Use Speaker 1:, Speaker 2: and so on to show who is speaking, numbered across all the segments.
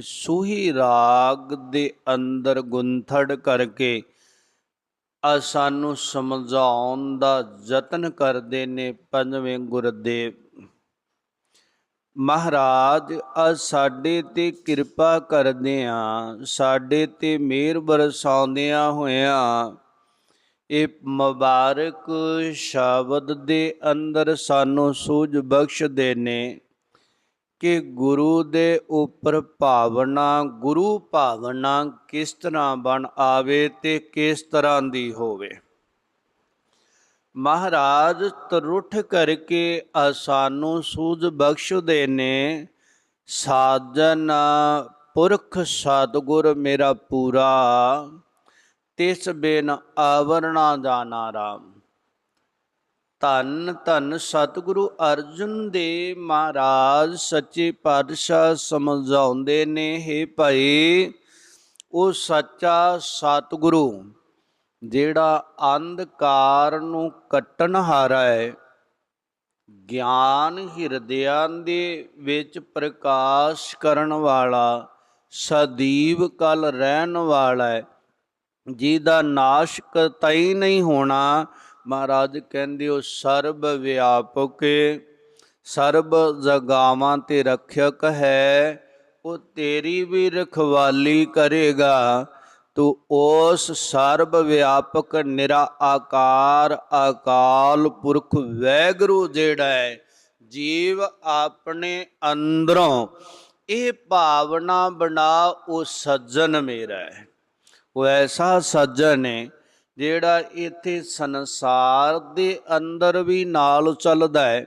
Speaker 1: ਸੂਹੀ ਰਾਗ ਦੇ ਅੰਦਰ ਗੁੰਥੜ ਕਰਕੇ ਆ ਸਾਨੂੰ ਸਮਝਾਉਣ ਦਾ ਯਤਨ ਕਰਦੇ ਨੇ ਪੰਜਵੇਂ ਗੁਰਦੇਵ। ਮਹਾਰਾਜ ਆ ਸਾਡੇ ਤੇ ਕਿਰਪਾ ਕਰਦੇ ਆ, ਸਾਡੇ ਤੇ ਮਿਹਰ ਬਰਸਾਉਂਦਿਆਂ ਹੋਇਆਂ ਇਹ ਮੁਬਾਰਕ ਸ਼ਬਦ ਦੇ ਅੰਦਰ ਸਾਨੂੰ ਸੂਝ ਬਖਸ਼ਦੇ ਨੇ। ਕਿ ਗੁਰੂ ਦੇ ਉੱਪਰ ਭਾਵਨਾ, ਗੁਰੂ ਭਾਵਨਾ ਕਿਸ ਤਰ੍ਹਾਂ ਬਣ ਆਵੇ ਤੇ ਕਿਸ ਤਰ੍ਹਾਂ ਦੀ ਹੋਵੇ। ਮਹਾਰਾਜ ਤਰੁੱਠ ਕਰਕੇ ਆ ਸਾਨੂੰ ਸੂਝ ਬਖਸ਼ਦੇ ਨੇ, ਸਾਜਨ ਪੁਰਖ ਸਤਿਗੁਰ ਮੇਰਾ ਪੂਰਾ, ਤਿਸ ਬਿਨ ਆਵਰਣਾ ਜਾਣਾ ਰਾਮ। ਧੰਨ ਧੰਨ ਸਤਿਗੁਰੂ ਅਰਜੁਨ ਦੇ ਮਹਾਰਾਜ ਸੱਚੇ ਪਾਤਸ਼ਾਹ ਸਮਝਾਉਂਦੇ ਨੇ हे ਭਾਈ, ਉਹ ਸੱਚਾ ਸਤਿਗੁਰੂ ਜਿਹੜਾ ਅੰਧਕਾਰ ਨੂੰ ਕੱਟਣ ਹਾਰਾ ਹੈ, ਗਿਆਨ ਹਿਰਦਿਆਂ ਦੇ ਵਿੱਚ ਪ੍ਰਕਾਸ਼ ਕਰਨ ਵਾਲਾ, ਸਦੀਵ ਕਲ ਰਹਿਣ ਵਾਲਾ ਹੈ, ਜਿਹਦਾ ਨਾਸ਼ ਕਤਈ ਨਹੀਂ ਹੋਣਾ ਮਹਾਰਾਜ ਕਹਿੰਦੇ ਉਹ ਸਰਬ ਵਿਆਪਕ ਸਰਬ ਜਗਾਵਾਂ ਤੇ ਰੱਖਿਅਕ ਹੈ, ਉਹ ਤੇਰੀ ਵੀ ਰਖਵਾਲੀ ਕਰੇਗਾ। ਤੂੰ ਉਸ ਸਰਬ ਵਿਆਪਕ ਨਿਰਾ ਆਕਾਰ, ਅਕਾਲ ਪੁਰਖ ਵੈਗਰੂ ਜਿਹੜਾ ਹੈ, ਜੀਵ ਆਪਣੇ ਅੰਦਰੋਂ ਇਹ ਭਾਵਨਾ ਬਣਾ, ਉਹ ਸੱਜਣ ਮੇਰਾ ਹੈ। ਉਹ ਐਸਾ ਸੱਜਣ ਹੈ ਜਿਹੜਾ ਇੱਥੇ ਸੰਸਾਰ ਦੇ ਅੰਦਰ ਵੀ ਨਾਲ ਚੱਲਦਾ ਹੈ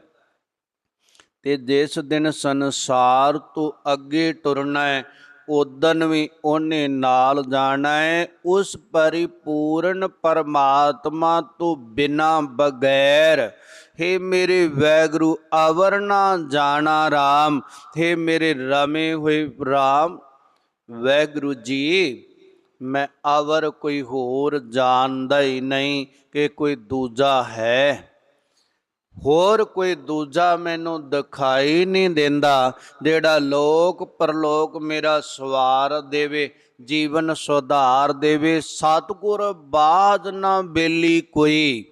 Speaker 1: ਤੇ ਜਿਸ ਦਿਨ ਸੰਸਾਰ ਤੋਂ ਅੱਗੇ ਟੁਰਨਾ ਹੈ ਉਦਨ ਵੀ ਉਹਨੇ ਨਾਲ ਜਾਣਾ ਹੈ। ਉਸ ਪਰਿਪੂਰਨ ਪਰਮਾਤਮਾ ਤੋਂ ਬਿਨਾ ਬਗੈਰ हे ਮੇਰੇ ਵੈਗਰੂ ਅਵਰਨਾ ਜਾਣਾ RAM हे ਮੇਰੇ ਰਮੇ ਹੋਏ RAM ਵੈਗਰੂ ਜੀ ਮੈਂ ਆਵਰ ਕੋਈ ਹੋਰ ਜਾਣਦਾ ਹੀ ਨਹੀਂ ਕਿ ਕੋਈ ਦੂਜਾ ਹੈ। ਹੋਰ ਕੋਈ ਦੂਜਾ ਮੈਨੂੰ ਦਿਖਾਈ ਨਹੀਂ ਦਿੰਦਾ, ਜਿਹੜਾ ਲੋਕ ਪਰਲੋਕ ਮੇਰਾ ਸਵਾਰ ਦੇਵੇ, ਜੀਵਨ ਸੁਧਾਰ ਦੇਵੇ। ਸਤਿਗੁਰ ਬਾਦ ਨਾ ਬੇਲੀ ਕੋਈ,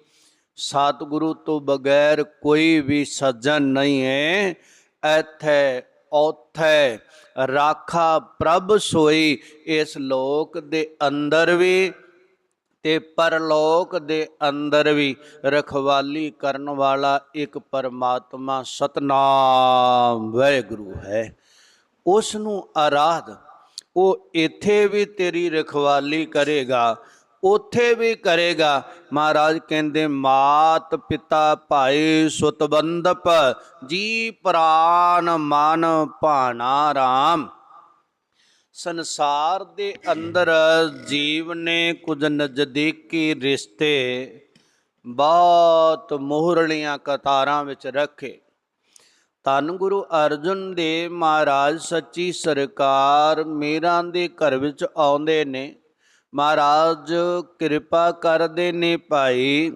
Speaker 1: ਸਤਿਗੁਰੂ ਤੋਂ ਬਗੈਰ ਕੋਈ ਵੀ ਸੱਜਣ ਨਹੀਂ ਹੈ। ਇੱਥੇ ਔਥੇ ਰਾਖਾ ਪ੍ਰਭ ਸੋਈ, ਇਸ ਲੋਕ ਦੇ ਅੰਦਰ ਵੀ ਤੇ ਪਰਲੋਕ ਦੇ ਅੰਦਰ ਵੀ ਰਖਵਾਲੀ ਕਰਨ ਵਾਲਾ ਇੱਕ ਪਰਮਾਤਮਾ ਸਤਨਾਮ ਵਾਹਿਗੁਰੂ ਹੈ। ਉਸ ਨੂੰ ਆਰਾਧ, ਉਹ ਇੱਥੇ ਵੀ ਤੇਰੀ ਰਖਵਾਲੀ ਕਰੇਗਾ। ਉਥੇ ਵੀ ਕਰੇਗਾ। ਮਹਾਰਾਜ ਕਹਿੰਦੇ, ਮਾਤ ਪਿਤਾ ਭਾਈ ਸੁਤ ਜੀ ਪ੍ਰਾਨ ਮਨ ਭਾਣਾ RAM ਸੰਸਾਰ ਦੇ ਅੰਦਰ ਜੀਵ ਨੇ ਕੁਝ ਨਜ਼ਦੀਕੀ ਰਿਸ਼ਤੇ ਬਹੁਤ ਮੋਹਰਲੀਆਂ ਕਤਾਰਾਂ ਵਿੱਚ ਰੱਖੇ। ਧੰਨ ਗੁਰੂ ਅਰਜੁਨ ਦੇਵ ਮਹਾਰਾਜ, ਸੱਚੀ ਸਰਕਾਰ ਮੀਰਾਂ ਦੇ ਘਰ ਵਿੱਚ ਆਉਂਦੇ ਨੇ। ਮਹਾਰਾਜ, ਕਿਰਪਾ ਕਰਦੇ ਨੇ ਭਾਈ।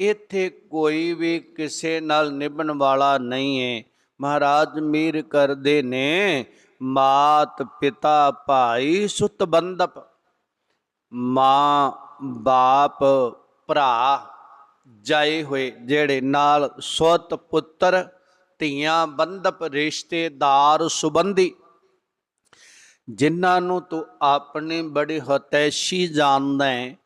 Speaker 1: ਇੱਥੇ ਕੋਈ ਵੀ ਕਿਸੇ ਨਾਲ ਨਿਭਣ ਵਾਲਾ ਨਹੀਂ ਹੈ ਮਹਾਰਾਜ ਮੀਰ ਕਰਦੇ ਨੇ, ਮਾਤ ਪਿਤਾ ਭਾਈ ਸੁਤ ਬੰਦਪ ਮਾਂ ਬਾਪ ਭਰਾ ਜਾਏ ਹੋਏ, ਜਿਹੜੇ ਨਾਲ ਸੁਤ ਪੁੱਤਰ, ਧੀਆਂ ਬੰਦਪ ਰਿਸ਼ਤੇਦਾਰ, ਸੁਬੰਧੀ ਜਿਨ੍ਹਾਂ ਨੂੰ ਤੂੰ ਆਪਣੇ ਬੜੀ ਹਤੈਸ਼ੀ ਜਾਣਦਾ ਹੈ,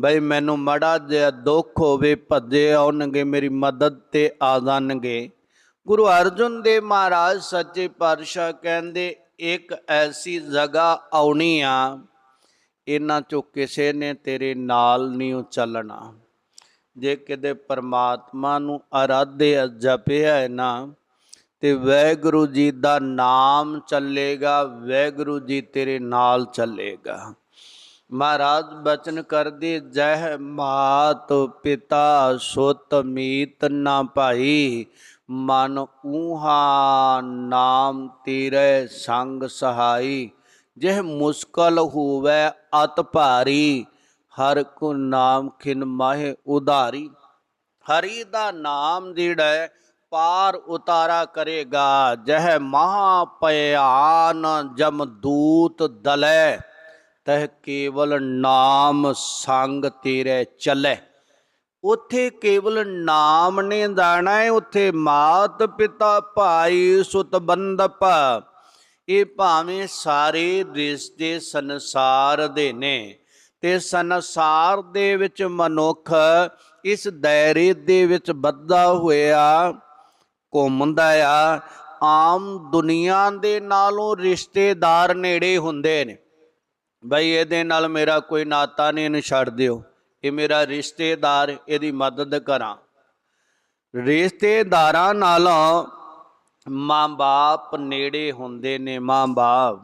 Speaker 1: ਬਈ ਮੈਨੂੰ ਮੜਾ ਜਿਹਾ ਦੁੱਖ ਹੋਵੇ, ਭੱਜੇ ਆਉਣਗੇ, ਮੇਰੀ ਮਦਦ ਤੇ ਆ ਜਾਣਗੇ। ਗੁਰੂ ਅਰਜਨ ਦੇਵ ਮਹਾਰਾਜ ਸੱਚੇ ਪਾਤਸ਼ਾਹ ਕਹਿੰਦੇ, ਇੱਕ ਐਸੀ ਜਗ੍ਹਾ ਆਉਣੀ ਆ, ਇਹਨਾਂ ਚੋਂ ਕਿਸੇ ਨੇ ਤੇਰੇ ਨਾਲ ਨਹੀਂ ਚੱਲਣਾ। ਜੇ ਕਿਤੇ ਪਰਮਾਤਮਾ ਨੂੰ ਆਰਾਧੇ ਜਪਿਆ ਹੈ ਨਾ ਤੇ ਵੈਗੁਰੂ ਜੀ ਦਾ ਨਾਮ ਚੱਲੇਗਾ, ਵੈਗੁਰੂ ਜੀ ਤੇਰੇ ਨਾਲ ਚੱਲੇਗਾ। ਮਹਾਰਾਜ ਬਚਨ ਕਰਦੇ, ਜਹ ਮਾਤ ਪਿਤਾ ਸੁਤ ਮੀਤ ਨਾ ਭਾਈ, ਮਨ ਊਹਾ ਨਾਮ ਤੇਰੇ ਸੰਗ ਸਹਾਈ। ਜਿਹ ਮੁਸਕਲ ਹੋਵੇ ਅਤ ਭਾਰੀ, ਹਰ ਕੋ ਨਾਮ ਖਿਨ ਮਾਹੇ ਉਧਾਰੀ। ਹਰੀ ਦਾ ਨਾਮ ਜਿਹੜਾ ਹੈ ਪਾਰ ਉਤਾਰਾ ਕਰੇਗਾ, ਜਹ ਮਹਾ ਭਿਆਨ ਜਮਦੂਤ ਦਲੈ ਦਲੇ, ਤਹ ਕੇਵਲ ਨਾਮ ਸੰਗ ਤੇਰੇ ਚੱਲੇ। ਉੱਥੇ ਕੇਵਲ ਨਾਮ ਨੇ ਦਾਣਾ ਹੈ ਉੱਥੇ ਮਾਤ ਪਿਤਾ ਭਾਈ ਸੁਤ ਬੰਦਪ ਇਹ ਭਾਵੇਂ ਸਾਰੇ ਰਿਸ਼ਤੇ ਸੰਸਾਰ ਦੇ ਨੇ, ਤੇ ਸੰਸਾਰ ਦੇ ਵਿੱਚ ਮਨੁੱਖ ਇਸ ਦਾਇਰੇ ਦੇ ਵਿੱਚ ਬੱਧਾ ਹੋਇਆ ਘੁੰਮਦਾ ਆ, ਆਮ ਦੁਨੀਆ ਦੇ ਨਾਲੋਂ ਰਿਸ਼ਤੇਦਾਰ ਨੇੜੇ ਹੁੰਦੇ ਨੇ। ਬਈ ਇਹਦੇ ਨਾਲ ਮੇਰਾ ਕੋਈ ਨਾਤਾ ਨਹੀਂ, ਇਹਨੂੰ ਛੱਡ ਦਿਓ। ਇਹ ਮੇਰਾ ਰਿਸ਼ਤੇਦਾਰ, ਇਹਦੀ ਮਦਦ ਕਰਾਂ। ਰਿਸ਼ਤੇਦਾਰਾਂ ਨਾਲੋਂ ਮਾਂ-ਬਾਪ ਨੇੜੇ ਹੁੰਦੇ ਨੇ, ਮਾਂ-ਬਾਪ।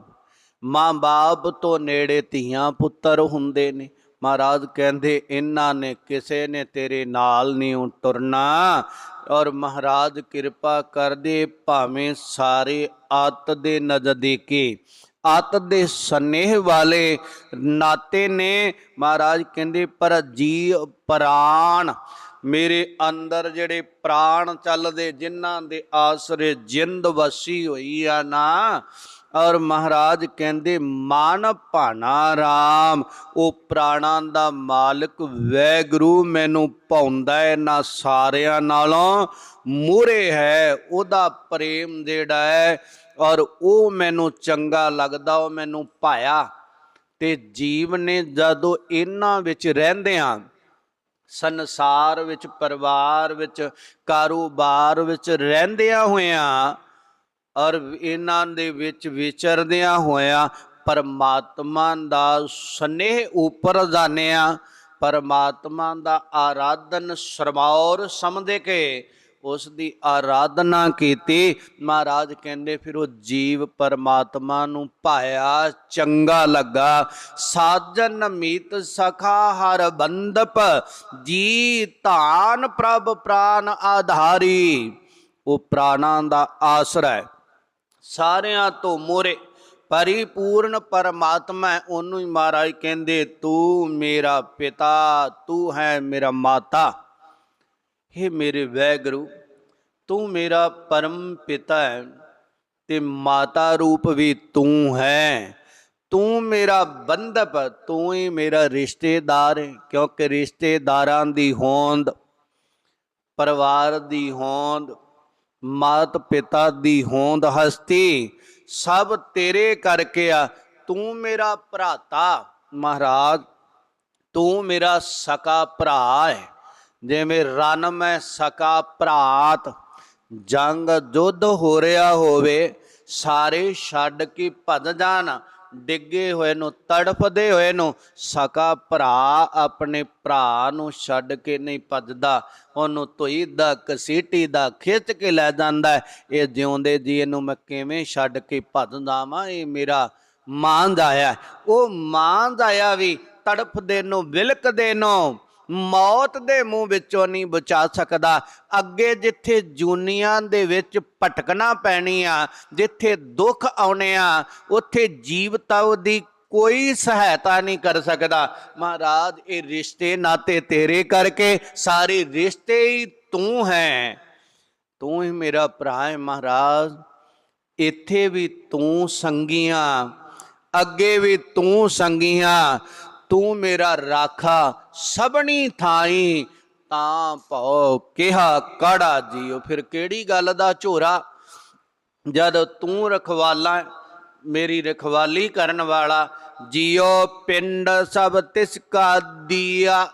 Speaker 1: ਮਾਂ-ਬਾਪ ਤੋਂ ਨੇੜੇ ਧੀਆਂ ਪੁੱਤਰ ਹੁੰਦੇ ਨੇ। ਮਹਾਰਾਜ ਕਹਿੰਦੇ, ਇਹਨਾਂ ਨੇ ਕਿਸੇ ਨੇ ਤੇਰੇ ਨਾਲ ਨਹੀਂ ਤੁਰਨਾ। ਔਰ ਮਹਾਰਾਜ ਕਿਰਪਾ ਕਰਦੇ ਭਾਵੇਂ ਸਾਰੇ ਆਤ ਦੇ ਨਜ਼ਦੀਕੀ। ਆਤ ਦੇ ਸਨੇਹ ਵਾਲੇ ਨਾਤੇ ਨੇ। ਮਹਾਰਾਜ ਕਹਿੰਦੇ, ਪਰ ਜੀ ਪ੍ਰਾਣ ਮੇਰੇ ਅੰਦਰ ਜਿਹੜੇ ਪ੍ਰਾਣ ਚੱਲਦੇ, ਜਿਨ੍ਹਾਂ ਦੇ ਆਸਰੇ ਜਿੰਦ ਵਸੀ ਹੋਈ ਆ ਨਾ, ਔਰ ਮਹਾਰਾਜ ਕਹਿੰਦੇ, ਮਨ ਭਾਣਾ ਰਾਮ, ਉਹ ਪ੍ਰਾਣਾਂ ਦਾ ਮਾਲਕ ਵੈਗਰੂ ਮੈਨੂੰ ਪਾਉਂਦਾ ਹੈ ਨਾ ਸਾਰਿਆਂ ਨਾਲੋਂ। ਮੂਰੇ ਹੈ, ਉਹਦਾ ਪ੍ਰੇਮ ਜਿਹੜਾ ਹੈ ਔਰ ਉਹ ਮੈਨੂੰ ਚੰਗਾ ਲੱਗਦਾ, ਉਹ ਮੈਨੂੰ ਭਾਇਆ। ਤੇ ਜੀਵ ਨੇ ਜਦੋਂ ਇਹਨਾਂ ਵਿੱਚ ਰਹਿੰਦੇ ਰਹਿੰਦਿਆਂ ਸੰਸਾਰ ਵਿੱਚ, ਪਰਿਵਾਰ ਵਿੱਚ, ਕਾਰੋਬਾਰ ਵਿੱਚ ਰਹਿੰਦਿਆਂ ਹੋਇਆਂ ਔਰ ਇਹਨਾਂ ਦੇ ਵਿੱਚ ਵਿਚਰਦਿਆਂ ਹੋਇਆਂ ਪਰਮਾਤਮਾ ਦਾ ਸਨੇਹ ਉੱਪਰ ਜਾਣਿਆ ਪਰਮਾਤਮਾ ਦਾ ਆਰਾਧਨ ਸਰਮੌਰ ਸਮਝ ਕੇ ਉਸ ਦੀ ਆਰਾਧਨਾ ਕੀਤੀ। ਮਹਾਰਾਜ ਕਹਿੰਦੇ ਫਿਰ ਉਹ ਜੀਵ ਪਰਮਾਤਮਾ ਨੂੰ ਭਾਇਆ ਚੰਗਾ ਲੱਗਾ। ਸਾਜਨ ਮੀਤ ਸਖਾ ਹਰ ਬੰਦਪ ਜੀ ਧਾਨ ਪ੍ਰਭ ਪ੍ਰਾਨ ਆਧਾਰੀ। ਉਹ ਪ੍ਰਾਣਾਂ ਦਾ ਆਸਰਾ ਹੈ। ਸਾਰਿਆਂ ਤੋਂ ਮੋਰੇ ਪਰਿਪੂਰਨ ਪਰਮਾਤਮਾ ਹੈ, ਉਹਨੂੰ ਹੀ ਮਹਾਰਾਜ ਕਹਿੰਦੇ ਤੂੰ ਮੇਰਾ ਪਿਤਾ ਤੂੰ ਹੈ ਮੇਰਾ ਮਾਤਾ। हे ਮੇਰੇ ਵੈਗਰੂ, ਤੂੰ ਮੇਰਾ ਪਰਮ ਪਿਤਾ ਹੈ ਤੇ ਮਾਤਾ ਰੂਪ ਵੀ ਤੂੰ ਹੈ। ਤੂੰ ਮੇਰਾ ਬੰਧਪ, ਤੂੰ ਹੀ ਮੇਰਾ ਰਿਸ਼ਤੇਦਾਰ ਹੈ, ਕਿਉਂਕਿ ਰਿਸ਼ਤੇਦਾਰਾਂ ਦੀ ਹੋਂਦ, ਪਰਿਵਾਰ ਦੀ ਹੋਂਦ ਮਾਤ ਪਿਤਾ ਦੀ ਹੋਂਦ ਹਸਤੀ, ਸਭ ਤੇਰੇ ਕਰਕੇ ਆ। ਤੂੰ ਮੇਰਾ ਭਰਾਤਾ ਮਹਾਰਾਜ, ਤੂੰ ਮੇਰਾ ਸਕਾ ਭਰਾ ਹੈ। ਜਿਵੇਂ ਰਨ ਮੈਂ ਸਕਾ ਭਰਾਤ, ਜੰਗ ਜੁੱਧ ਹੋ ਰਿਹਾ ਹੋਵੇ, ਸਾਰੇ ਛੱਡ ਕੇ ਭੱਜ ਜਾਣ ਡਿੱਗੇ ਹੋਏ ਨੂੰ, ਤੜਫਦੇ ਹੋਏ ਨੂੰ, ਸਕਾ ਭਰਾ ਆਪਣੇ ਭਰਾ ਨੂੰ ਛੱਡ ਕੇ ਨਹੀਂ ਭੱਜਦਾ, ਉਹਨੂੰ ਧੋਈ ਦਾ, ਕਸੀਟੀ ਦਾ ਖਿੱਚ ਕੇ ਲੈ ਜਾਂਦਾ ਇਹ ਜਿਉਂਦੇ ਜੀ ਇਹਨੂੰ ਮੈਂ ਕਿਵੇਂ ਛੱਡ ਕੇ ਭੱਜ ਜਾਵਾਂ, ਇਹ ਮੇਰਾ ਮਾਂ ਆਇਆ ਉਹ ਮਾਂ ਆਇਆ ਵੀ ਤੜਫਦੇ ਨੂੰ, ਵਿਲਕਦੇ ਨੂੰ ਮੌਤ ਦੇ ਮੂੰਹ ਵਿੱਚੋਂ ਨਹੀਂ ਬਚਾ ਸਕਦਾ। ਅੱਗੇ ਜਿੱਥੇ ਜੂਨੀਆਂ ਦੇ ਵਿੱਚ ਭਟਕਣਾ ਪੈਣੀ ਆ, ਜਿੱਥੇ ਦੁੱਖ ਆਉਣੇ ਆ, ਉੱਥੇ ਜੀਵਤਾ ਦੀ ਕੋਈ ਸਹਾਇਤਾ ਨਹੀਂ ਕਰ ਸਕਦਾ। ਮਹਾਰਾਜ, ਇਹ ਰਿਸ਼ਤੇ ਨਾਤੇ ਤੇਰੇ ਕਰਕੇ, ਸਾਰੇ ਰਿਸ਼ਤੇ ਹੀ ਤੂੰ ਹੈ। ਤੂੰ ਹੀ ਮੇਰਾ ਭਰਾ ਹੈ ਮਹਾਰਾਜ। ਇੱਥੇ ਵੀ ਤੂੰ ਸੰਗੀਆਂ, ਅੱਗੇ ਵੀ ਤੂੰ ਸੰਗੀਆਂ। ਤੂੰ ਮੇਰਾ ਰਾਖਾ ਸਭਨੀ ਥਾਈ ਤਾਂ ਭਉ ਕਿਹਾ ਕਾੜਾ ਜੀਓ ਫਿਰ ਕਿਹੜੀ ਗੱਲ ਦਾ ਝੋਰਾ? ਜਦ ਤੂੰ ਰਖਵਾਲਾ, ਮੇਰੀ ਰਖਵਾਲੀ ਕਰਨ ਵਾਲਾ ਜੀਓ ਪਿੰਡ ਸਭ ਤਿਸ ਕਾ ਦੀਆ।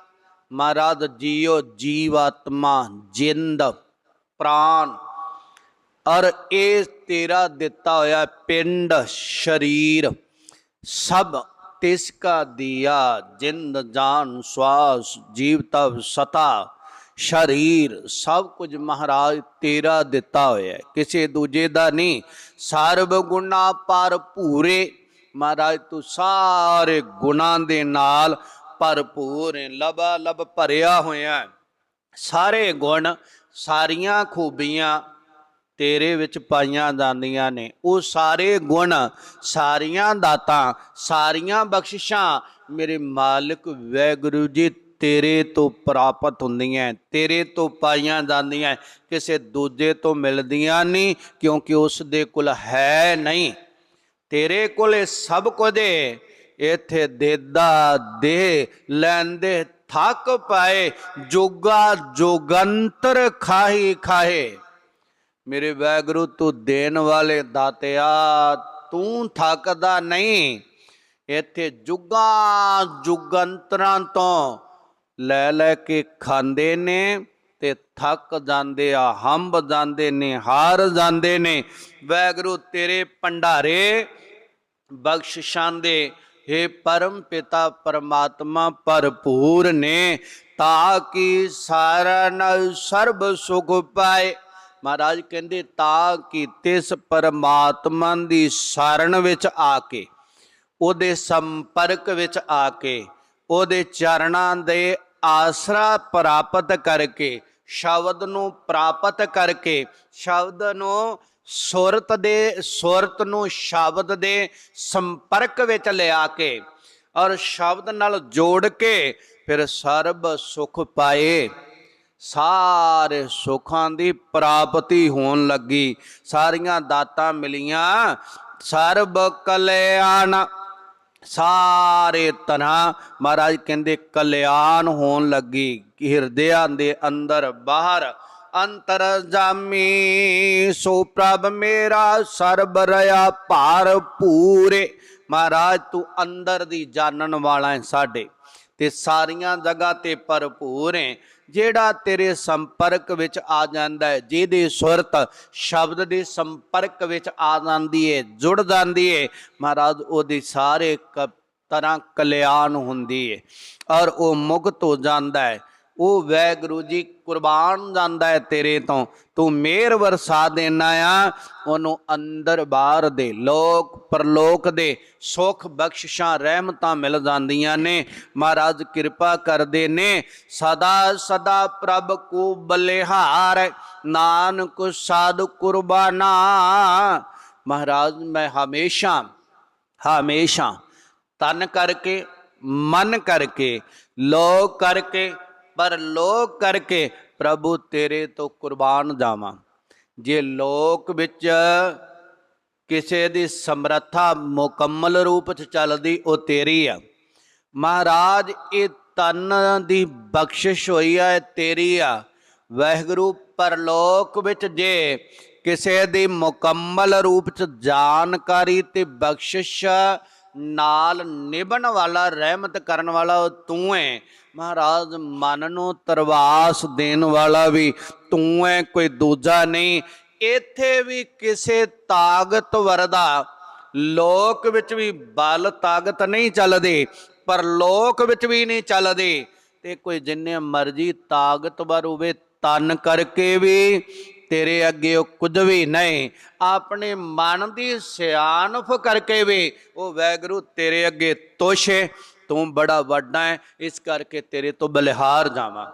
Speaker 1: ਮਹਾਰਾਜ ਜੀਓ ਜੀਵਾਤਮਾ ਜਿੰਦ, ਪ੍ਰਾਨ। ਔਰ ਇਹ ਤੇਰਾ ਦਿੱਤਾ ਹੋਇਆ ਪਿੰਡ, ਸ਼ਰੀਰ, ਸਭ ਤਿਸ ਕਾ ਦਿਆ, ਜਿੰਦ ਜਾਨ ਸਵਾਸ ਜੀਵ ਸਤਾ, ਸ਼ਰੀਰ ਸਭ ਕੁਝ ਮਹਾਰਾਜ ਤੇਰਾ ਦਿੱਤਾ ਹੋਇਆ ਹੈ। ਕਿਸੇ ਦੂਜੇ ਦਾ ਨਹੀਂ, ਸਰਬ ਗੁਣਾ ਪਰ ਭੂਰੇ। ਮਹਾਰਾਜ, ਤੂੰ ਸਾਰੇ ਗੁਣਾਂ ਦੇ ਨਾਲ ਭਰਪੂਰ ਹੈ, ਲਬਾ ਲਬ ਭਰਿਆ ਹੋਇਆ ਸਾਰੇ ਗੁਣ, ਸਾਰੀਆਂ ਖੂਬੀਆਂ ਤੇਰੇ ਵਿੱਚ ਪਾਈਆਂ ਜਾਂਦੀਆਂ ਨੇ। ਉਹ ਸਾਰੇ ਗੁਣ, ਸਾਰੀਆਂ ਦਾਤਾਂ, ਸਾਰੀਆਂ ਬਖਸ਼ਿਸ਼ਾਂ ਮੇਰੇ ਮਾਲਕ ਵੈਗੁਰੂ ਜੀ ਤੇਰੇ ਤੋਂ ਪ੍ਰਾਪਤ ਹੁੰਦੀਆਂ ਤੇਰੇ ਤੋਂ ਪਾਈਆਂ ਜਾਂਦੀਆਂ ਕਿਸੇ ਦੂਜੇ ਤੋਂ ਮਿਲਦੀਆਂ ਨਹੀਂ ਕਿਉਂਕਿ ਉਸ ਦੇ ਕੋਲ ਹੈ ਨਹੀਂ। ਤੇਰੇ ਕੋਲ ਇਹ ਸਭ ਕੁਝ ਏ। ਇੱਥੇ ਦੇਦਾ ਦੇ ਲੈਂਦੇ ਥੱਕ ਪਾਏ। ਜੋਗਾ ਜੋਗੰਤਰ ਖਾਹੀ ਖਾਹੇ। ਮੇਰੇ ਵੈਗਰੂ, ਤੂੰ ਦੇਣ ਵਾਲੇ ਦਾਤਿਆ, ਤੂੰ ਥੱਕਦਾ ਨਹੀਂ। ਇੱਥੇ ਜੁਗਾਂ ਜੁਗੰਤਰਾਂ ਤੋਂ ਲੈ ਲੈ ਕੇ ਖਾਂਦੇ ਨੇ ਤੇ ਥੱਕ ਜਾਂਦੇ ਆ, ਹੰਬ ਜਾਂਦੇ ਨੇ, ਹਾਰ ਜਾਂਦੇ ਨੇ। ਵੈਗਰੂ, ਤੇਰੇ ਭੰਡਾਰੇ ਬਖਸ਼ਿਸ਼ਾਂ ਦੇ हे ਪਰਮ ਪਿਤਾ, ਪਰਮਾਤਮਾ ਭਰਪੂਰ ਨੇ, ਤਾਂ ਕਿ ਸਾਰਾ ਨਾਲ ਸਰਬ ਸੁਖ ਪਾਏ। ਮਹਾਰਾਜ ਕਹਿੰਦੇ, ਤਾਂ ਕਿ ਤਿਸ ਪਰਮਾਤਮਾ ਦੀ ਸ਼ਰਨ ਵਿੱਚ ਆ ਕੇ, ਉਹਦੇ ਸੰਪਰਕ ਵਿੱਚ ਆ ਕੇ, ਉਹਦੇ ਚਰਨਾਂ ਦੇ ਆਸਰਾ ਪ੍ਰਾਪਤ ਕਰਕੇ, ਸ਼ਬਦ ਨੂੰ ਪ੍ਰਾਪਤ ਕਰਕੇ, ਸ਼ਬਦ ਨੂੰ ਸੁਰਤ ਦੇ, ਸੁਰਤ ਨੂੰ ਸ਼ਬਦ ਦੇ ਸੰਪਰਕ ਵਿੱਚ ਲਿਆ ਕੇ ਔਰ ਸ਼ਬਦ ਨਾਲ ਜੋੜ ਕੇ ਫਿਰ ਸਰਬ ਸੁਖ ਪਾਏ। ਸਾਰੇ ਸੁੱਖਾਂ ਦੀ ਪ੍ਰਾਪਤੀ ਹੋਣ ਲੱਗੀ। ਸਾਰੀਆਂ ਦਾਤਾਂ ਮਿਲੀਆਂ। ਸਰਬ ਕਲਿਆਣ। ਸਾਰੇ ਤਰ੍ਹਾਂ ਮਹਾਰਾਜ ਕਹਿੰਦੇ ਕਲਿਆਣ ਹੋਣ ਲੱਗੀ। ਹਿਰਦਿਆਂ ਦੇ ਅੰਦਰ ਬਾਹਰ ਅੰਤਰ ਜਾਮੀ। ਸੋ ਪ੍ਰਭ ਮੇਰਾ ਸਰਬ ਰਿਆ ਭਾਰ ਪੂਰੇ। ਮਹਾਰਾਜ, ਤੂੰ ਅੰਦਰ ਦੀ ਜਾਣਨ ਵਾਲਾ ਹੈ ਸਾਡੇ। ਤੇ ਸਾਰੀਆਂ ਜਗ੍ਹਾ ਤੇ ਭਰਪੂਰ ਹੈ। ਜਿਹੜਾ ਤੇਰੇ ਸੰਪਰਕ ਵਿੱਚ ਆ ਜਾਂਦਾ ਹੈ, ਜਿਹਦੀ ਸੁਰਤ ਸ਼ਬਦ ਦੇ ਸੰਪਰਕ ਵਿੱਚ ਆ ਜਾਂਦੀ ਹੈ, ਜੁੜ ਜਾਂਦੀ ਹੈ, ਮਹਾਰਾਜ ਉਹਦੇ ਸਾਰੇ ਕ- ਤਰ੍ਹਾਂ ਕਲਿਆਣ ਹੁੰਦੀ ਹੈ। ਔਰ ਉਹ ਮੁਕਤ ਹੋ ਜਾਂਦਾ ਹੈ। ਉਹ ਵੈਗੁਰੂ ਜੀ ਕੁਰਬਾਨ ਜਾਂਦਾ ਹੈ ਤੇਰੇ ਤੋਂ। ਤੂੰ ਮਿਹਰ ਵਰਸਾ ਦੇਣਾ ਆ, ਉਹਨੂੰ ਅੰਦਰ ਬਾਹਰ ਦੇ, ਲੋਕ ਪਰਲੋਕ ਦੇ ਸੁਖ ਬਖਸ਼ਿਸ਼ਾਂ, ਰਹਿਮਤਾਂ ਮਿਲ ਜਾਂਦੀਆਂ ਨੇ। ਮਹਾਰਾਜ ਕਿਰਪਾ ਕਰਦੇ ਨੇ। ਸਦਾ ਸਦਾ ਪ੍ਰਭ ਕੋ ਬਲਿਹਾਰ, ਨਾਨਕ ਸਾਧ ਕੁਰਬਾਨਾ। ਮਹਾਰਾਜ, ਮੈਂ ਹਮੇਸ਼ਾ ਹਮੇਸ਼ਾ ਤਨ ਕਰਕੇ, ਮਨ ਕਰਕੇ ਲੋਕ ਕਰਕੇ ਪਰ ਲੋਕ ਕਰਕੇ ਪ੍ਰਭੂ ਤੇਰੇ ਤੋਂ ਕੁਰਬਾਨ ਜਾਵਾਂ। ਜੇ ਲੋਕ ਵਿੱਚ ਕਿਸੇ ਦੀ ਸਮਰੱਥਾ ਮੁਕੰਮਲ ਰੂਪ ਚ ਚੱਲਦੀ, ਉਹ ਤੇਰੀ ਆ। ਮਹਾਰਾਜ, ਇਹ ਤਨ ਦੀ ਬਖਸ਼ਿਸ਼ ਹੋਈ ਆ, ਇਹ ਤੇਰੀ ਆ। ਵਾਹਿਗੁਰੂ, ਪਰਲੋਕ ਵਿੱਚ ਜੇ ਕਿਸੇ ਦੀ ਮੁਕੰਮਲ ਰੂਪ ਚ ਜਾਣਕਾਰੀ ਤੇ ਬਖਸ਼ਿਸ਼ ਨਾਲ ਨਿਭਣ ਵਾਲਾ, ਰਹਿਮਤ ਕਰਨ ਵਾਲਾ ਤੂੰ ਹੈ ਮਹਾਰਾਜ, ਮਨ ਨੂੰ ਤਰਵਾਸ ਦੇਣ ਵਾਲਾ ਵੀ ਤੂੰ ਹੈ ਕੋਈ ਦੂਜਾ ਨਹੀਂ। ਇੱਥੇ ਵੀ ਕਿਸੇ ਤਾਕਤਵਰ ਦਾ ਲੋਕ ਵਿੱਚ ਵੀ ਬਲ ਤਾਕਤ ਨਹੀਂ ਚੱਲਦੇ, ਪਰ ਲੋਕ ਵਿੱਚ ਵੀ ਨਹੀਂ ਚੱਲਦੇ। ਤੇ ਕੋਈ ਜਿੰਨੇ ਮਰਜ਼ੀ ਤਾਕਤਵਰ ਹੋਵੇ, ਤਨ ਕਰਕੇ ਵੀ ਤੇਰੇ ਅੱਗੇ ਉਹ ਕੁਝ ਵੀ ਨਹੀਂ। ਆਪਣੇ ਮਨ ਦੀ ਸਿਆਣਫ ਕਰਕੇ ਵੀ ਉਹ ਵੈਗਰੂ ਤੇਰੇ ਅੱਗੇ ਤੁਸ਼ ਹੈ ਤੂੰ ਬੜਾ ਵੱਡਾ ਹੈ, ਇਸ ਕਰਕੇ ਤੇਰੇ ਤੋਂ ਬਲਿਹਾਰ ਜਾਵਾਂ।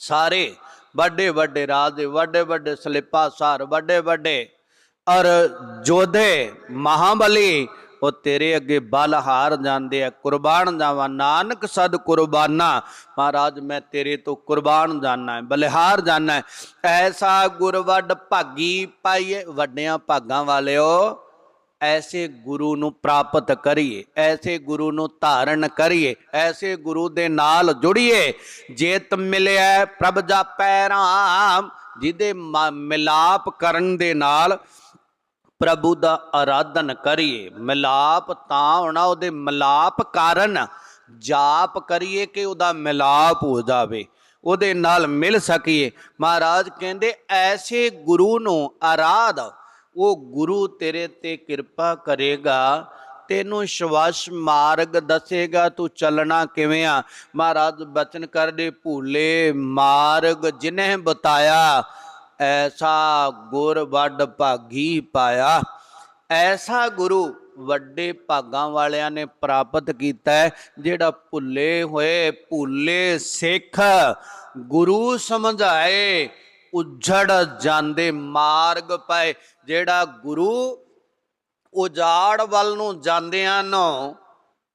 Speaker 1: ਸਾਰੇ ਵੱਡੇ ਵੱਡੇ ਰਾਜੇ, ਵੱਡੇ ਵੱਡੇ ਸਲਿਪਾ, ਸਾਰ ਵੱਡੇ ਵੱਡੇ ਔਰ ਜੋਧੇ ਮਹਾਬਲੀ ਉਹ ਤੇਰੇ ਅੱਗੇ ਬਲ ਹਾਰ ਜਾਂਦੇ ਆ, ਕੁਰਬਾਨ ਜਾਵਾਂ। ਨਾਨਕ ਸਦ ਕੁਰਬਾਨਾ। ਮਹਾਰਾਜ, ਮੈਂ ਤੇਰੇ ਤੋਂ ਕੁਰਬਾਨ ਜਾਣਾ ਹੈ, ਬਲਿਹਾਰ ਜਾਣਾ ਹੈ। ਐਸਾ ਗੁਰਵੱਡ ਭਾਗੀ ਪਾਈਏ, ਵੱਡਿਆਂ ਭਾਗਾਂ ਵਾਲਿਓ, ਐਸੇ ਗੁਰੂ ਨੂੰ ਪ੍ਰਾਪਤ ਕਰੀਏ, ਐਸੇ ਗੁਰੂ ਨੂੰ ਧਾਰਨ ਕਰੀਏ, ਐਸੇ ਗੁਰੂ ਦੇ ਨਾਲ ਜੁੜੀਏ। ਜੇਤ ਮਿਲਿਆ ਪ੍ਰਭ ਜਾਪੈ ਪੈਰਾਮ ਜਿਹਦੇ ਮ- ਮਿਲਾਪ ਕਰਨ ਦੇ ਨਾਲ ਪ੍ਰਭੂ ਦਾ ਆਰਾਧਨ ਕਰੀਏ, ਮਿਲਾਪ ਤਾਂ ਹੋਣਾ ਉਹਦੇ ਮਿਲਾਪ ਕਾਰਨ, ਜਾਪ ਕਰੀਏ ਕਿ ਉਹਦਾ ਮਿਲਾਪ ਹੋ ਜਾਵੇ, ਉਹਦੇ ਨਾਲ ਮਿਲ ਸਕੀਏ। ਮਹਾਰਾਜ ਕਹਿੰਦੇ, ਐਸੇ ਗੁਰੂ ਨੂੰ ਆਰਾਧ, ਉਹ ਗੁਰੂ ਤੇਰੇ ਤੇ ਕਿਰਪਾ ਕਰੇਗਾ, ਤੈਨੂੰ ਸ਼ਵਾਸ ਮਾਰਗ ਦੱਸੇਗਾ, ਤੂੰ ਚੱਲਣਾ ਕਿਵੇਂ ਆ? ਮਹਾਰਾਜ ਬਚਨ ਕਰਦੇ, ਭੂਲੇ ਮਾਰਗ ਜਿਨੇ ਬਤਾਇਆ ਐਸਾ ਗੁਰ ਵੱਡ ਭਾਗੀ ਪਾਇਆ। ਐਸਾ ਗੁਰੂ ਵੱਡੇ ਭਾਗਾਂ ਵਾਲਿਆਂ ਨੇ ਪ੍ਰਾਪਤ ਕੀਤਾ ਜਿਹੜਾ ਭੁੱਲੇ ਹੋਏ, ਭੁੱਲੇ ਸਿੱਖ ਗੁਰੂ ਸਮਝਾਏ, ਉਜੜ ਜਾਂਦੇ ਮਾਰਗ ਪਏ। ਜਿਹੜਾ ਗੁਰੂ ਉਜਾੜ ਵੱਲ ਨੂੰ ਜਾਂਦਿਆਂ ਨੂੰ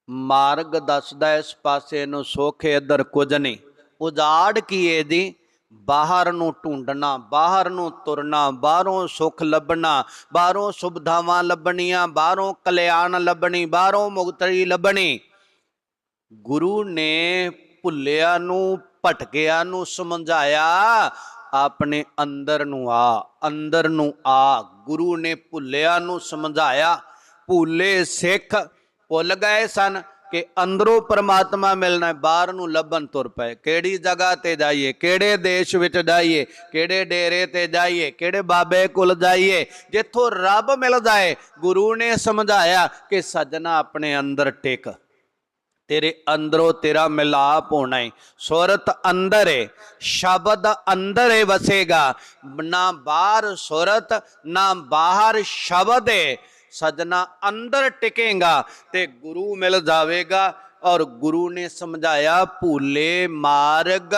Speaker 1: ਮਾਰਗ ਦੱਸਦਾ ਇਸ ਪਾਸੇ ਨੂੰ ਸੋਖੇ ਇੱਧਰ ਕੁਝ ਨਹੀਂ। ਉਜਾੜ ਕੀ ਏ ਦੀ ਬਾਹਰ ਨੂੰ ਢੂੰਡਣਾ, ਬਾਹਰ ਨੂੰ ਤੁਰਨਾ, ਬਾਹਰੋਂ ਸੁੱਖ ਲੱਭਣਾ, ਬਾਹਰੋਂ ਸੁਵਿਧਾਵਾਂ ਲੱਭਣੀਆਂ, ਬਾਹਰੋਂ ਕਲਿਆਣ ਲੱਭਣੀ, ਬਾਹਰੋਂ ਮੁਕਤੀ ਲੱਭਣੀ। ਗੁਰੂ ਨੇ ਭੁੱਲਿਆ ਨੂੰ, ਭਟਕਿਆ ਨੂੰ, ਸਮਝਾਇਆ, ਆਪਣੇ ਅੰਦਰ ਨੂੰ ਆ, ਅੰਦਰ ਨੂੰ ਆ। ਗੁਰੂ ਨੇ ਭੁੱਲਿਆ ਨੂੰ, ਸਮਝਾਇਆ। ਭੁੱਲੇ ਸਿੱਖ ਭੁੱਲ ਗਏ ਸਨ। ਕਿ ਅੰਦਰੋਂ ਪਰਮਾਤਮਾ ਮਿਲਣਾ, ਬਾਹਰ ਨੂੰ ਲੱਭਣ ਤੁਰ ਪਏ। ਕਿਹੜੀ ਜਗ੍ਹਾ ਤੇ ਜਾਈਏ? ਕਿਹੜੇ ਦੇਸ਼ ਵਿੱਚ ਜਾਈਏ? ਕਿਹੜੇ ਡੇਰੇ ਤੇ ਜਾਈਏ? ਕਿਹੜੇ ਬਾਬੇ ਕੋਲ ਜਾਈਏ? ਜਿੱਥੋਂ ਰੱਬ ਮਿਲ ਜਾਏ, ਗੁਰੂ ਨੇ ਸਮਝਾਇਆ ਕਿ ਸੱਜਣਾ ਆਪਣੇ ਅੰਦਰ ਟਿਕ। ਤੇਰੇ ਅੰਦਰੋਂ ਤੇਰਾ ਮਿਲਾਪ ਹੋਣਾ ਹੈ ਸੁਰਤ ਅੰਦਰ ਹੈ ਸ਼ਬਦ ਅੰਦਰ ਹੈ ਵਸੇਗਾ। ਨਾ ਬਾਹਰ ਸੁਰਤ, ਨਾ ਬਾਹਰ ਸ਼ਬਦ ਹੈ ਸਜਣਾ ਅੰਦਰ ਟਿਕੇਗਾ ਤੇ ਗੁਰੂ ਮਿਲ ਜਾਵੇਗਾ ਔਰ ਗੁਰੂ ਨੇ ਸਮਝਾਇਆ, ਭੁੱਲੇ ਮਾਰਗ,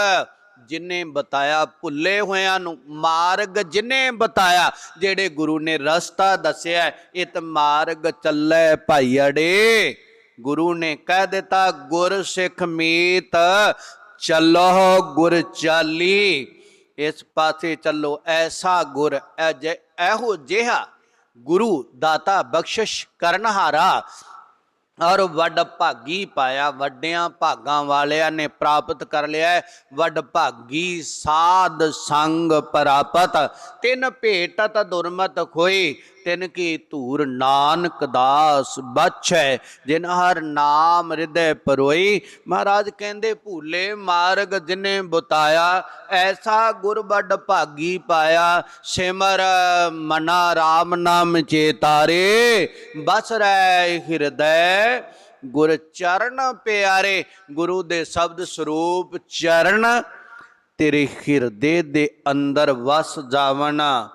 Speaker 1: ਜਿਨੇ ਬਤਾਇਆ ਭੁੱਲੇ ਹੋਇਆਂ ਨੂੰ, ਮਾਰਗ ਜਿਨੇ ਬਤਾਇਆ, ਜਿਹੜੇ ਗੁਰੂ ਨੇ ਰਸਤਾ ਦੱਸਿਆ, ਇਤ ਮਾਰਗ ਚੱਲੇ ਭਾਈੜੇ ਗੁਰੂ ਨੇ ਕਹਿ ਦਿੱਤਾ, ਗੁਰ ਸਿੱਖ ਮੀਤ, ਚੱਲੋ ਗੁਰ ਚਾਲੀ। ਇਸ ਪਾਸੇ ਚੱਲੋ, ਐਸਾ ਗੁਰ ਐ ਇਹੋ ਜਿਹਾ ਗੁਰੂ ਦਾਤਾ ਬਖਸ਼ਿਸ਼ ਕਰਨਹਾਰਾ। ਔਰ ਵੱਡ ਭਾਗੀ ਪਾਇਆ, ਵੱਡਿਆਂ ਭਾਗਾਂ ਵਾਲਿਆਂ ਨੇ ਪ੍ਰਾਪਤ ਕਰ ਲਿਆ ਵੱਡ ਭਾਗੀ ਸਾਧ ਸੰਗ ਪ੍ਰਾਪਤ। ਤਿੰਨ ਭੇਟਤ ਦੁਰਮਤ ਖੋਈ ਤਿਨ ਕੀ ਧੂਰ ਨਾਨਕ ਦਾਸ ਬਚੈ ਜਿਨ ਹਰ ਨਾਮ ਹਿਰਦੈ ਪਰੋਈ। ਮਹਾਰਾਜ ਕਹਿੰਦੇ, ਭੂਲੇ ਮਾਰਗ ਜਿਨੇ ਬੁਤਾਇਆ, ਐਸਾ ਗੁਰ ਵੱਡ ਭਾਗੀ ਪਾਇਆ। ਸਿਮਰ ਮਨਾ ਰਾਮ ਨਾਮ ਚੇਤਾਰੇ, ਬਸ ਰਹਿ ਹਿਰਦੈ ਗੁਰ ਚਰਨ ਪਿਆਰੇ। ਗੁਰੂ ਦੇ ਸ਼ਬਦ ਸਰੂਪ ਚਰਨ, ਤੇਰੇ ਹਿਰਦੇ ਦੇ ਅੰਦਰ ਵਸ ਜਾਵਣਾ।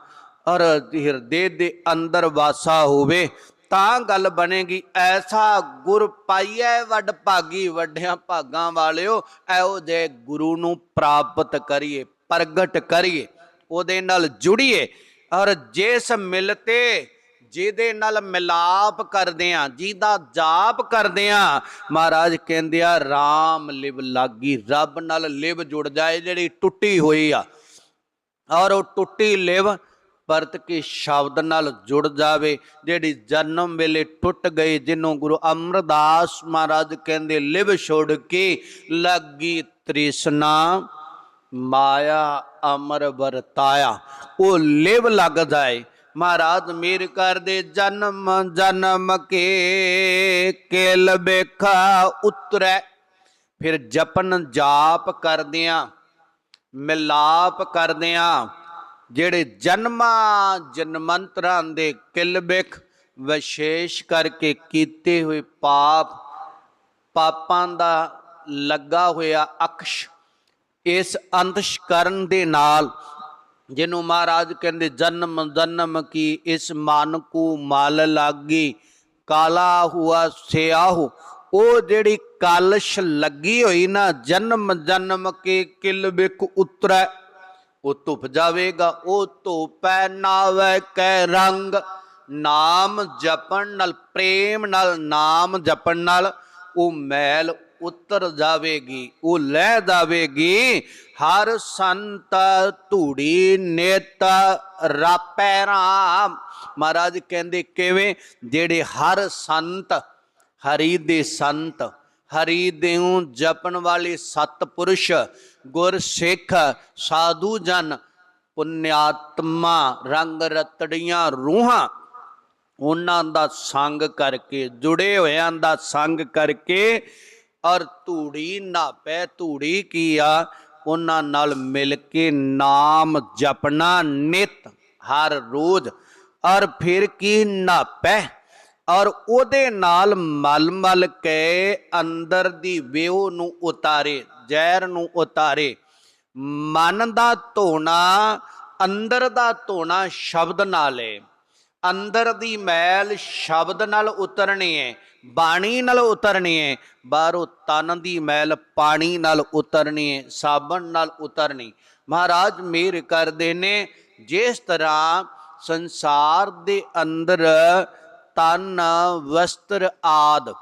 Speaker 1: ਔਰ ਹਿਰਦੇ ਦੇ ਅੰਦਰ ਵਾਸਾ ਹੋਵੇ, ਤਾਂ ਗੱਲ ਬਣੇਗੀ, ਐਸਾ ਗੁਰ ਪਾਈਐ ਵੱਡ ਭਾਗੀ, ਵੱਡਿਆਂ ਭਾਗਾਂ ਵਾਲਿਓ, ਐਓ ਜੇ ਗੁਰੂ ਨੂੰ ਪ੍ਰਾਪਤ ਕਰੀਏ, ਪ੍ਰਗਟ ਕਰੀਏ, ਉਹਦੇ ਨਾਲ ਜੁੜੀਏ, ਔਰ ਜਿਸ ਮਿਲਤੇ ਜਿਹਦੇ ਨਾਲ ਮਿਲਾਪ ਕਰਦੇ ਆ, ਜਿਹਦਾ ਜਾਪ ਕਰਦੇ ਆ, ਮਹਾਰਾਜ ਕਹਿੰਦੇ ਆ RAM ਲਿਵ ਲਾਗੀ, ਰੱਬ ਨਾਲ ਲਿਵ ਜੁੜ ਜਾਏ ਜਿਹੜੀ ਟੁੱਟੀ ਹੋਈ ਆ। ਔਰ ਉਹ ਟੁੱਟੀ ਲਿਵ ਪਰਤ ਕੇ ਸ਼ਬਦ ਨਾਲ ਜੁੜ ਜਾਵੇ, ਜਿਹੜੀ ਜਨਮ ਵੇਲੇ ਟੁੱਟ ਗਈ, ਜਿਹਨੂੰ ਗੁਰੂ ਅਮਰਦਾਸ ਮਹਾਰਾਜ ਕਹਿੰਦੇ ਲਿਵ ਛੋੜ ਕੇ ਲੱਗੀ ਤ੍ਰਿਸ਼ਨਾ, ਮਾਇਆ ਅਮਰ ਵਰਤਾਇਆ। ਉਹ ਲਿਵ ਲੱਗ ਜਾਏ। ਮਹਾਰਾਜ ਮੀਰ ਕਰ ਦੇ ਜਨਮ ਜਨਮ ਕੇ ਕਿਲ ਬੇਖਾ ਉਤਰੈ। ਫਿਰ ਜਪਨ ਜਾਪ ਕਰਦਿਆਂ, ਮਿਲਾਪ ਕਰਦਿਆਂ ਜਿਹੜੇ ਜਨਮਾਂ ਜਨਮੰਤਰਾਂ ਦੇ ਕਿਲਬਿਖ ਵਿਸ਼ੇਸ਼ ਕਰਕੇ ਕੀਤੇ ਹੋਏ ਪਾਪ, ਪਾਪਾਂ ਦਾ ਲੱਗਾ ਹੋਇਆ ਅਕਸ਼ ਇਸ ਅੰਤਸ਼ ਕਰਨ ਦੇ ਨਾਲ ਜਿਹਨੂੰ ਮਹਾਰਾਜ ਕਹਿੰਦੇ ਜਨਮ ਜਨਮ ਕੀ ਇਸ ਮਨ ਕੋ ਮਲ ਲਾਗੀ, ਕਾਲਾ ਹੁਆ ਸਿਆਹੂ। ਉਹ ਜਿਹੜੀ ਕਲਸ਼ ਲੱਗੀ ਹੋਈ ਨਾ ਜਨਮ ਜਨਮ ਕੇ ਕਿਲ ਬਿਕ ਉਤਰੈ ਉਹ ਧੁੱਪ ਜਾਵੇਗਾ, ਉਹ ਧੋਪੈ ਨਾਵੇ ਕੈ ਰੰਗ। ਨਾਮ ਜਪਣ ਨਾਲ, ਪ੍ਰੇਮ ਨਾਲ, ਨਾਮ ਜਪਣ ਨਾਲ ਉਹ ਮੈਲ ਉਤਰ ਜਾਵੇਗੀ, ਉਹ ਲੈ ਜਾਵੇਗੀ। ਹਰ ਸੰਤ ਧੂੜੀ ਨੇਤ ਰਾਪੈ ਰਾਮ। ਮਹਾਰਾਜ ਕਹਿੰਦੇ ਕਿਵੇਂ? ਜਿਹੜੇ ਹਰ ਸੰਤ, ਹਰੀ ਦੇ ਸੰਤ ਹਰੀ ਦੇਉ ਜਪਣ ਵਾਲੇ ਸਤਪੁਰਸ਼, ਗੁਰ ਸਿੱਖ, ਸਾਧੂ ਜਨ, ਪੁਨਿਆਤਮਾ, ਰੰਗ ਰਤੜੀਆਂ ਰੂਹਾਂ, ਉਹਨਾਂ ਦਾ ਸੰਗ ਕਰਕੇ, ਜੁੜੇ ਹੋਇਆਂ ਦਾ ਸੰਗ ਕਰਕੇ ਔਰ ਧੂੜੀ ਨਾਪੈ ਧੂੜੀ ਕੀ ਆ? ਉਹਨਾਂ ਨਾਲ ਮਿਲ ਕੇ ਨਾਮ ਜਪਣਾ ਨਿਤ, ਹਰ ਰੋਜ਼ ਔਰ ਫਿਰ ਕੀ ਨਾਪੈ ਔਰ ਉਹਦੇ ਨਾਲ ਮਲ ਮਲ ਕੇ ਅੰਦਰ ਦੀ ਵਿਉ ਨੂੰ ਉਤਾਰੇ, ਜ਼ਹਿਰ ਨੂੰ ਉਤਾਰੇ। ਮਨ ਦਾ ਧੋਣਾ, ਅੰਦਰ ਦਾ ਧੋਣਾ ਸ਼ਬਦ ਨਾਲ ਹੈ ਅੰਦਰ ਦੀ ਮੈਲ ਸ਼ਬਦ ਨਾਲ ਉਤਰਨੀ ਹੈ ਬਾਣੀ ਨਾਲ ਉਤਰਨੀ ਹੈ ਬਾਹਰੋਂ ਤਨ ਦੀ ਮੈਲ ਪਾਣੀ ਨਾਲ ਉਤਰਨੀ ਹੈ ਸਾਬਣ ਨਾਲ ਉਤਰਨੀ ਮਹਾਰਾਜ ਮੇਰ ਕਰਦੇ ਨੇ, ਜਿਸ ਤਰ੍ਹਾਂ ਸੰਸਾਰ ਦੇ ਅੰਦਰ ਤਨ ਵਸਤਰ ਆਦ।